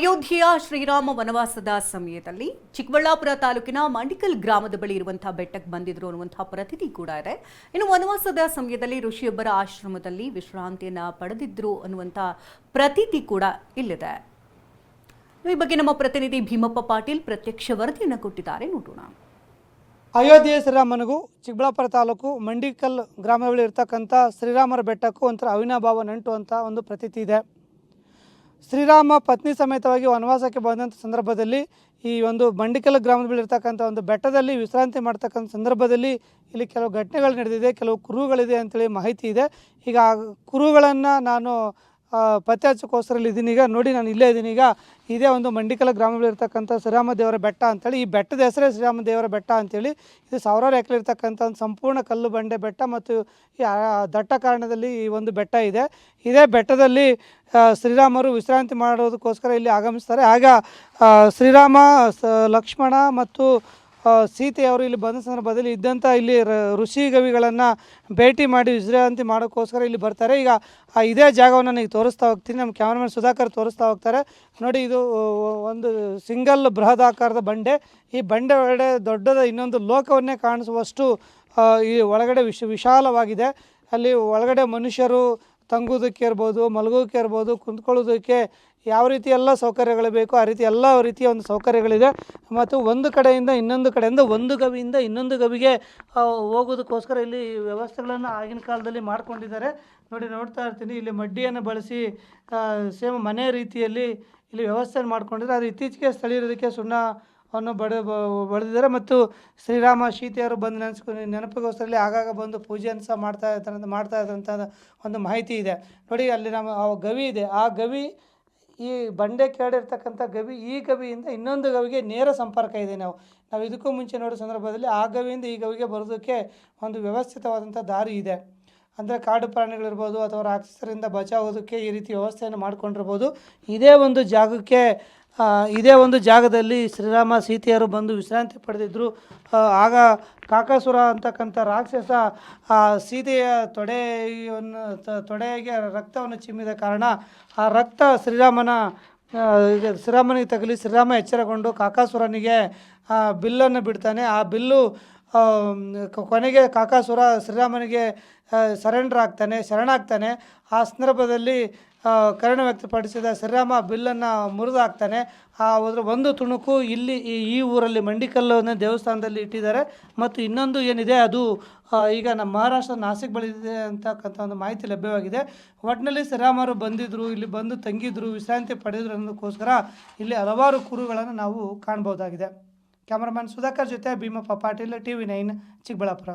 ಅಯೋಧ್ಯೆಯ ಶ್ರೀರಾಮ ವನವಾಸದ ಸಮಯದಲ್ಲಿ ಚಿಕ್ಕಬಳ್ಳಾಪುರ ತಾಲೂಕಿನ ಮಂಡಿಕಲ್ ಗ್ರಾಮದ ಬಳಿ ಇರುವಂತಹ ಬೆಟ್ಟಕ್ಕೆ ಬಂದಿದ್ರು ಅನ್ನುವಂತಹ ಪ್ರತೀತಿ ಕೂಡ ಇದೆ. ಇನ್ನು ವನವಾಸದ ಸಮಯದಲ್ಲಿ ಋಷಿಯೊಬ್ಬರ ಆಶ್ರಮದಲ್ಲಿ ವಿಶ್ರಾಂತಿಯನ್ನು ಪಡೆದಿದ್ರು ಅನ್ನುವಂತಹ ಪ್ರತೀತಿ ಕೂಡ ಇಲ್ಲಿದೆ. ಈ ಬಗ್ಗೆ ನಮ್ಮ ಪ್ರತಿನಿಧಿ ಭೀಮಪ್ಪ ಪಾಟೀಲ್ ಪ್ರತ್ಯಕ್ಷ ವರದಿಯನ್ನು ಕೊಟ್ಟಿದ್ದಾರೆ. ನೋಡೋಣ. ಅಯೋಧ್ಯೆ ಶ್ರೀರಾಮನಿಗೂ ಚಿಕ್ಕಬಳ್ಳಾಪುರ ತಾಲೂಕು ಮಂಡಿಕಲ್ ಗ್ರಾಮದ ಬಳಿ ಇರ್ತಕ್ಕಂಥ ಶ್ರೀರಾಮರ ಬೆಟ್ಟಕ್ಕೂ ಒಂಥರ ಅವಿನಾಭಾವ ನಂಟು ಅಂತ ಒಂದು ಪ್ರತೀತಿ ಇದೆ. ಶ್ರೀರಾಮ ಪತ್ನಿ ಸಮೇತವಾಗಿ ವನವಾಸಕ್ಕೆ ಬಂದಂಥ ಸಂದರ್ಭದಲ್ಲಿ ಈ ಒಂದು ಬಂಡಿಕಲ್ ಗ್ರಾಮದ ಬಳಿ ಇರ್ತಕ್ಕಂಥ ಒಂದು ಬೆಟ್ಟದಲ್ಲಿ ವಿಶ್ರಾಂತಿ ಮಾಡ್ತಕ್ಕಂಥ ಸಂದರ್ಭದಲ್ಲಿ ಇಲ್ಲಿ ಕೆಲವು ಘಟನೆಗಳು ನಡೆದಿದೆ, ಕೆಲವು ಕುರುಗಳಿದೆ ಅಂತೇಳಿ ಮಾಹಿತಿ ಇದೆ. ಈಗ ಆ ಕುರುಗಳನ್ನು ನಾನು ಪತ್ತೆ ಇದ್ದೀನಿ. ಈಗ ನೋಡಿ, ನಾನು ಇಲ್ಲೇ ಇದ್ದೀನಿ. ಈಗ ಇದೇ ಒಂದು ಮಂಡಿಕಲ ಗ್ರಾಮದಲ್ಲಿ ಇರ್ತಕ್ಕಂಥ ಶ್ರೀರಾಮ ದೇವರ ಬೆಟ್ಟ ಅಂತೇಳಿ, ಈ ಬೆಟ್ಟದ ಹೆಸರೇ ಶ್ರೀರಾಮ ದೇವರ ಬೆಟ್ಟ ಅಂತೇಳಿ, ಇದು ಸಾವಿರಾರು ಎಕರೆ ಇರ್ತಕ್ಕಂಥ ಒಂದು ಸಂಪೂರ್ಣ ಕಲ್ಲು ಬಂಡೆ ಬೆಟ್ಟ ಮತ್ತು ಈ ದಟ್ಟ ಕಾರಣದಲ್ಲಿ ಈ ಒಂದು ಬೆಟ್ಟ ಇದೆ. ಇದೇ ಬೆಟ್ಟದಲ್ಲಿ ಶ್ರೀರಾಮರು ವಿಶ್ರಾಂತಿ ಮಾಡೋದಕ್ಕೋಸ್ಕರ ಇಲ್ಲಿ ಆಗಮಿಸ್ತಾರೆ. ಆಗ ಶ್ರೀರಾಮ ಲಕ್ಷ್ಮಣ ಮತ್ತು ಸೀತೆಯವರು ಇಲ್ಲಿ ಬಂದ ಸಂದರ್ಭದಲ್ಲಿ ಇದ್ದಂಥ ಇಲ್ಲಿ ಋಷಿ ಗವಿಗಳನ್ನು ಭೇಟಿ ಮಾಡಿ ವಿಶ್ರಾಂತಿ ಮಾಡೋಕ್ಕೋಸ್ಕರ ಇಲ್ಲಿ ಬರ್ತಾರೆ. ಈಗ ಇದೇ ಜಾಗವನ್ನು ನನಗೆ ತೋರಿಸ್ತಾ ಹೋಗ್ತೀನಿ. ನಮ್ಮ ಕ್ಯಾಮ್ರಾಮನ್ ಸುಧಾಕರ್ ತೋರಿಸ್ತಾ ಹೋಗ್ತಾರೆ. ನೋಡಿ, ಇದು ಒಂದು ಸಿಂಗಲ್ ಬೃಹದಾಕಾರದ ಬಂಡೆ. ಈ ಬಂಡೆ ಒಳಗಡೆ ದೊಡ್ಡದ ಇನ್ನೊಂದು ಲೋಕವನ್ನೇ ಕಾಣಿಸುವಷ್ಟು ಈ ಒಳಗಡೆ ವಿಶ, ವಿಶಾಲವಾಗಿದೆ. ಅಲ್ಲಿ ಒಳಗಡೆ ಮನುಷ್ಯರು ತಂಗೋದಕ್ಕೆ ಇರ್ಬೋದು, ಮಲಗೋದಕ್ಕೆ ಇರ್ಬೋದು, ಕುಂತ್ಕೊಳ್ಳೋದಕ್ಕೆ ಯಾವ ರೀತಿ ಎಲ್ಲ ಸೌಕರ್ಯಗಳು ಬೇಕು ಆ ರೀತಿ ಎಲ್ಲ ರೀತಿಯ ಒಂದು ಸೌಕರ್ಯಗಳಿದೆ. ಮತ್ತು ಒಂದು ಕಡೆಯಿಂದ ಇನ್ನೊಂದು ಕಡೆಯಿಂದ ಒಂದು ಗವಿಯಿಂದ ಇನ್ನೊಂದು ಗವಿಗೆ ಹೋಗೋದಕ್ಕೋಸ್ಕರ ಇಲ್ಲಿ ವ್ಯವಸ್ಥೆಗಳನ್ನು ಆಗಿನ ಕಾಲದಲ್ಲಿ ಮಾಡಿಕೊಂಡಿದ್ದಾರೆ. ನೋಡಿ, ನೋಡ್ತಾ ಇರ್ತೀನಿ, ಇಲ್ಲಿ ಮಡ್ಡಿಯನ್ನು ಬಳಸಿ ಸೇಮ್ ಮನೆ ರೀತಿಯಲ್ಲಿ ಇಲ್ಲಿ ವ್ಯವಸ್ಥೆಯನ್ನು ಮಾಡಿಕೊಂಡಿದ್ದಾರೆ. ಅದು ಇತ್ತೀಚೆಗೆ ಸ್ಥಳೀಯರಿಗೆ ಸುಣ್ಣ ಅನ್ನು ಬಡ ಬ- ಬಳಿದಿದ್ದಾರೆ ಮತ್ತು ಶ್ರೀರಾಮ ಸೀತೆಯವರು ಬಂದು ನೆನೆಸ್ಕೊ, ನೆನಪಿಗೋಸ್ಕರಲ್ಲಿ ಆಗಾಗ ಬಂದು ಪೂಜೆಯನ್ನು ಸಹ ಮಾಡ್ತಾ ಇರ್ತಾರೆ ಅಂತ, ಮಾಡ್ತಾ ಇದ್ದಂಥ ಒಂದು ಮಾಹಿತಿ ಇದೆ. ನೋಡಿ ಅಲ್ಲಿ ನಮ್ಮ, ಆ ಗವಿ ಇದೆ. ಆ ಗವಿ, ಈ ಬಂಡೆ ಕೆಳಗಿರ್ತಕ್ಕಂಥ ಗವಿ, ಈ ಗವಿಯಿಂದ ಇನ್ನೊಂದು ಗವಿಗೆ ನೇರ ಸಂಪರ್ಕ ಇದೆ ನಾವು. ನಾವು ಇದಕ್ಕೂ ಮುಂಚೆ ನೋಡೋ ಸಂದರ್ಭದಲ್ಲಿ ಆ ಗವಿಯಿಂದ ಈ ಗವಿಗೆ ಬರೋದಕ್ಕೆ ಒಂದು ವ್ಯವಸ್ಥಿತವಾದಂಥ ದಾರಿ ಇದೆ. ಅಂದರೆ ಕಾಡು ಪ್ರಾಣಿಗಳಿರ್ಬೋದು ಅಥವಾ ರಾಕ್ಷಸರಿಂದ ಬಚಾವೋದಕ್ಕೆ ಈ ರೀತಿ ವ್ಯವಸ್ಥೆಯನ್ನು ಮಾಡಿಕೊಂಡಿರ್ಬೋದು. ಇದೇ ಒಂದು ಜಾಗಕ್ಕೆ ಇದೇ ಒಂದು ಜಾಗದಲ್ಲಿ ಶ್ರೀರಾಮ ಸೀತೆಯರು ಬಂದು ವಿಶ್ರಾಂತಿ ಪಡೆದಿದ್ದರು ಆಗ ಕಾಕಾಸುರ ಅಂತಕ್ಕಂಥ ರಾಕ್ಷಸ, ಆ, ಸೀತೆಯ ತೊಡೆಯನ್ನು ತೊಡೆಗೆ ರಕ್ತವನ್ನು ಚಿಮ್ಮಿದ ಕಾರಣ ಆ ರಕ್ತ ಶ್ರೀರಾಮನ ಶ್ರೀರಾಮನಿಗೆ ತಗಲಿ, ಶ್ರೀರಾಮ ಎಚ್ಚರಗೊಂಡು ಕಾಕಾಸುರನಿಗೆ ಬಿಲ್ಲನ್ನು ಬಿಡ್ತಾನೆ. ಆ ಬಿಲ್ಲು ಕೊನೆಗೆ ಕಾಕಾಸುರ ಶ್ರೀರಾಮನಿಗೆ ಸರೆಂಡರ್ ಆಗ್ತಾನೆ ಶರಣಾಗ್ತಾನೆ. ಆ ಸಂದರ್ಭದಲ್ಲಿ ಕರುಣ ವ್ಯಕ್ತಪಡಿಸಿದ ಶ್ರೀರಾಮ ಬಿಲ್ಲನ್ನು ಮುರಿದು ಹಾಕ್ತಾನೆ ಆ ಅದರ ಒಂದು ತುಣುಕು ಇಲ್ಲಿ ಈ ಊರಲ್ಲಿ ಮಂಡಿಕಲ್ಲು ಅನ್ನೋ ದೇವಸ್ಥಾನದಲ್ಲಿ ಇಟ್ಟಿದ್ದಾರೆ. ಮತ್ತು ಇನ್ನೊಂದು ಏನಿದೆ, ಅದು ಈಗ ನಮ್ಮ ಮಹಾರಾಷ್ಟ್ರ ನಾಸಿಕ್ ಬಳಿ ಇದೆ ಅಂತಕ್ಕಂಥ ಒಂದು ಮಾಹಿತಿ ಲಭ್ಯವಾಗಿದೆ. ಒಟ್ಟಿನಲ್ಲಿ ಶ್ರೀರಾಮರು ಬಂದಿದ್ದರು ಇಲ್ಲಿ ಬಂದು ತಂಗಿದ್ರು, ವಿಶ್ರಾಂತಿ ಪಡೆದ್ರು ಅನ್ನೋದಕ್ಕೋಸ್ಕರ ಇಲ್ಲಿ ಹಲವಾರು ಕುರುಗಳನ್ನು ನಾವು ಕಾಣ್ಬೋದಾಗಿದೆ. ಕ್ಯಾಮ್ರಾಮನ್ ಸುಧಾಕರ್ ಜೊತೆ Bhimappa Patil T V nine Chikkaballapur.